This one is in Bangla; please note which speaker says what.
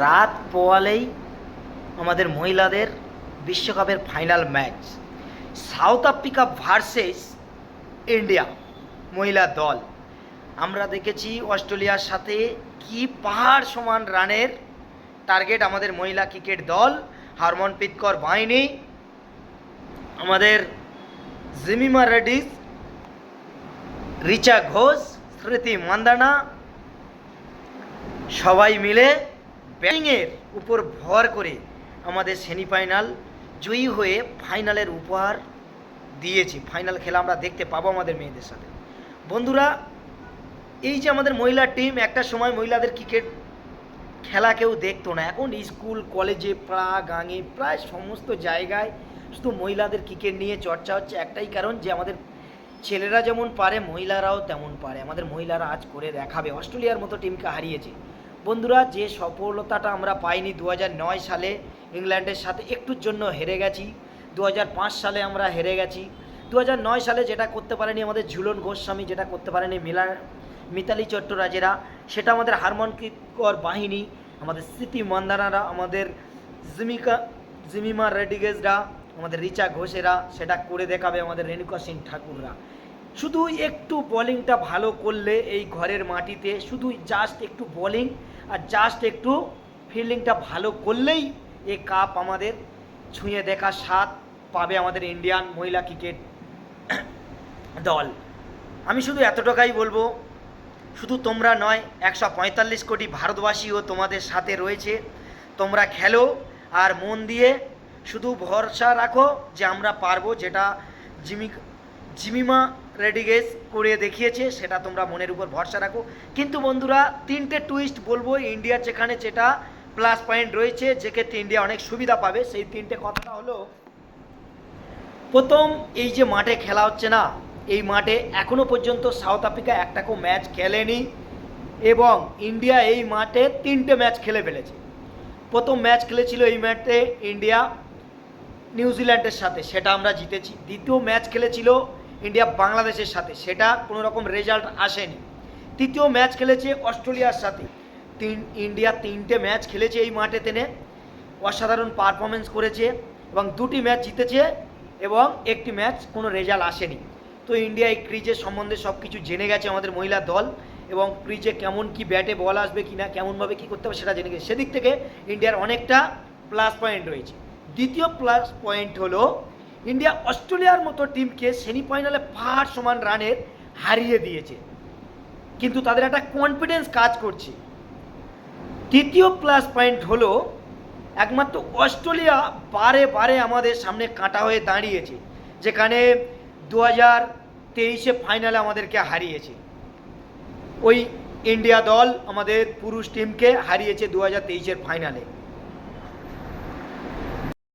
Speaker 1: রাত পোয়ালেই আমাদের মহিলাদের বিশ্বকাপের final match. South Africa versus India, মহিলা দল। আমরা দেখেছি অস্ট্রেলিয়ার সাথে কি পাহাড় সমান রানের টার্গেট আমাদের মহিলা ক্রিকেট দল। হারমনপ্রীত কর বাহিনী, আমাদের জিমিমা রেডিস রিচা ঘোষ, স্মৃতি মান্দানা, সবাই মিলে ব্যাটিংয়ের উপর ভর করে আমাদের সেমিফাইনাল জয়ী হয়ে ফাইনালের উপহার দিয়েছি। ফাইনাল খেলা আমরা দেখতে পাবো আমাদের মেয়েদের সাথে। বন্ধুরা, এই যে আমাদের মহিলা টিম, একটা সময় মহিলাদের ক্রিকেট খেলা কেউ দেখতো না। এখন স্কুল, কলেজে প্রা গাঙে, প্রায় সমস্ত জায়গায় শুধু মহিলাদের ক্রিকেট নিয়ে চর্চা হচ্ছে। একটাই কারণ যে আমাদের ছেলেরা যেমন পারে, মহিলারাও তেমন পারে। আমাদের মহিলারা আজ করে দেখাবে। অস্ট্রেলিয়ার মতো টিমকে হারিয়েছে। বন্ধুরা, যে সফলতাটা আমরা পাইনি দু সালে, ইংল্যান্ডের সাথে একটুর জন্য হেরে গেছি। দু হাজার পাঁচ সালে আমরা হেরে গেছি। দু সালে যেটা করতে পারেনি আমাদের ঝুলন গোস্বামী, যেটা করতে পারেনি মিলা মিতালি চট্টরাজেরা, সেটা আমাদের হারমনকর বাহিনী, আমাদের স্মৃতি মন্দানারা, আমাদের জিমিকা জিমিমা রেডিগেজরা, আমাদের রিচা ঘোষেরা, সেটা করে দেখাবে আমাদের রেণুকা সিং ঠাকুররা। শুধু একটু বোলিংটা ভালো করলে এই ঘরের মাটিতে শুধু জাস্ট একটু বোলিং আর জাস্ট একটু ফিল্ডিংটা ভালো করলেই এ কাপ আমাদের ছুঁয়ে দেখা স্বাদ পাবে আমাদের ইন্ডিয়ান মহিলা ক্রিকেট দল। আমি শুধু এতটুকাই বলব, শুধু তোমরা নয়, একশো পঁয়তাল্লিশ কোটি ভারতবাসীও তোমাদের সাথে রয়েছে। তোমরা খেলো আর মন দিয়ে শুধু ভরসা রাখো যে আমরা পারব যেটা জিমি জিমিমা রেডিগেস করে দেখিয়েছে, সেটা তোমরা মনের উপর ভরসা রাখো। কিন্তু বন্ধুরা, তিনটে টুইস্ট বলব ইন্ডিয়ার যেখানে যেটা প্লাস পয়েন্ট রয়েছে যেক্ষেত্রে ইন্ডিয়া অনেক সুবিধা পাবে। সেই তিনটে কথাটা হলো, প্রথম, এই যে মাঠে খেলা হচ্ছে না, এই মাঠে এখনও পর্যন্ত সাউথ আফ্রিকা একটাকেও ম্যাচ খেলেনি এবং ইন্ডিয়া এই মাঠে তিনটে ম্যাচ খেলে ফেলেছে। প্রথম ম্যাচ খেলেছিল এই ম্যাচে ইন্ডিয়া নিউজিল্যান্ডের সাথে, সেটা আমরা জিতেছি। দ্বিতীয় ম্যাচ খেলেছিল ইন্ডিয়া বাংলাদেশের সাথে, সেটা কোনো রকম রেজাল্ট আসেনি। তৃতীয় ম্যাচ খেলেছে অস্ট্রেলিয়ার সাথে। তিন, ইন্ডিয়া তিনটে ম্যাচ খেলেছে এই মাঠে তেনে অসাধারণ পারফরমেন্স করেছে এবং দুটি ম্যাচ জিতেছে এবং একটি ম্যাচ কোনো রেজাল্ট আসেনি। তো ইন্ডিয়া এই ক্রিজের সম্বন্ধে সব কিছু জেনে গেছে আমাদের মহিলা দল এবং ক্রিজে কেমন কি ব্যাটে বল আসবে কি না কেমনভাবে কী করতে হবে সেটা জেনে গেছে। সেদিক থেকে ইন্ডিয়ার অনেকটা প্লাস পয়েন্ট রয়েছে। দ্বিতীয় প্লাস পয়েন্ট হলো ইন্ডিয়া অস্ট্রেলিয়ার মতো টিমকে সেমিফাইনালে পাহাড় সমান রানের হারিয়ে দিয়েছে। কিন্তু তাদের একটা কনফিডেন্স কাজ করছে। তৃতীয় প্লাস পয়েন্ট হলো, একমাত্র অস্ট্রেলিয়া বারে বারে আমাদের সামনে কাঁটা হয়ে দাঁড়িয়েছে, যেখানে দু হাজার তেইশে ফাইনালে আমাদেরকে হারিয়েছে। ওই ইন্ডিয়া দল আমাদের পুরুষ টিমকে হারিয়েছে দু হাজার তেইশের ফাইনালে